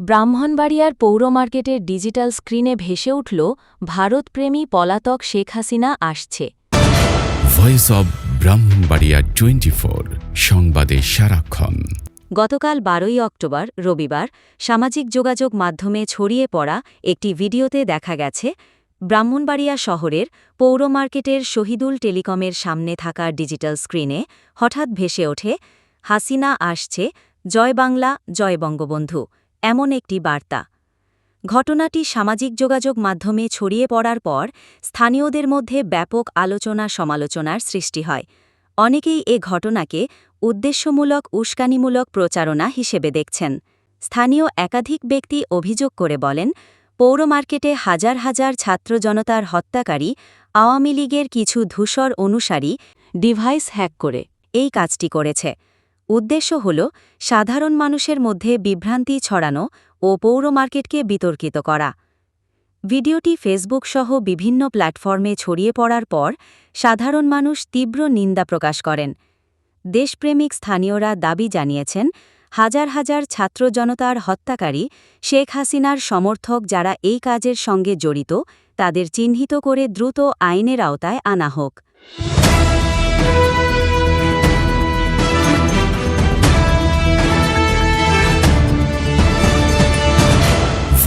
ব্রাহ্মণবাড়িয়ার পৌর মার্কেটের ডিজিটাল স্ক্রিনে ভেসে উঠল ভারতপ্রেমী পলাতক শেখ হাসিনা আসছে। ভয়েস অব ব্রাহ্মণবাড়িয়া টোয়েন্টি সংবাদে সারাক্ষণ। গতকাল বারোই অক্টোবর রবিবার সামাজিক যোগাযোগ মাধ্যমে ছড়িয়ে পড়া একটি ভিডিওতে দেখা গেছে ব্রাহ্মণবাড়িয়া শহরের পৌর মার্কেটের শহীদুল টেলিকমের সামনে থাকা ডিজিটাল স্ক্রিনে হঠাৎ ভেসে ওঠে হাসিনা আসছে জয় বাংলা জয় বঙ্গবন্ধু। এমন একটি বার্তা। ঘটনাটি সামাজিক যোগাযোগ মাধ্যমে ছড়িয়ে পড়ার পর স্থানীয়দের মধ্যে ব্যাপক আলোচনা সমালোচনার সৃষ্টি হয়। অনেকেই এ ঘটনাকে উদ্দেশ্যমূলক উস্কানিমূলক প্রচারণা হিসেবে দেখছেন। স্থানীয় একাধিক ব্যক্তি অভিযোগ করে বলেন, পৌর মার্কেটে হাজার হাজার ছাত্র জনতার হত্যাকারী আওয়ামী লীগের কিছু ধূসর অনুসারী ডিভাইস হ্যাক করে এই কাজটি করেছে। উদ্দেশ্য হল, সাধারণ মানুষের মধ্যে বিভ্রান্তি ছড়ানো ও পৌর মার্কেটকে বিতর্কিত করা। ভিডিওটি ফেসবুক সহ বিভিন্ন প্ল্যাটফর্মে ছড়িয়ে পড়ার পর, সাধারণ মানুষ তীব্র নিন্দা প্রকাশ করেন। দেশপ্রেমিক স্থানীয়রা দাবি জানিয়েছেন, হাজার হাজার ছাত্র জনতার হত্যাকারী শেখ হাসিনার সমর্থক যারা এই কাজের সঙ্গে জড়িত, তাদের চিহ্নিত করে দ্রুত আইনের আওতায় আনা হোক।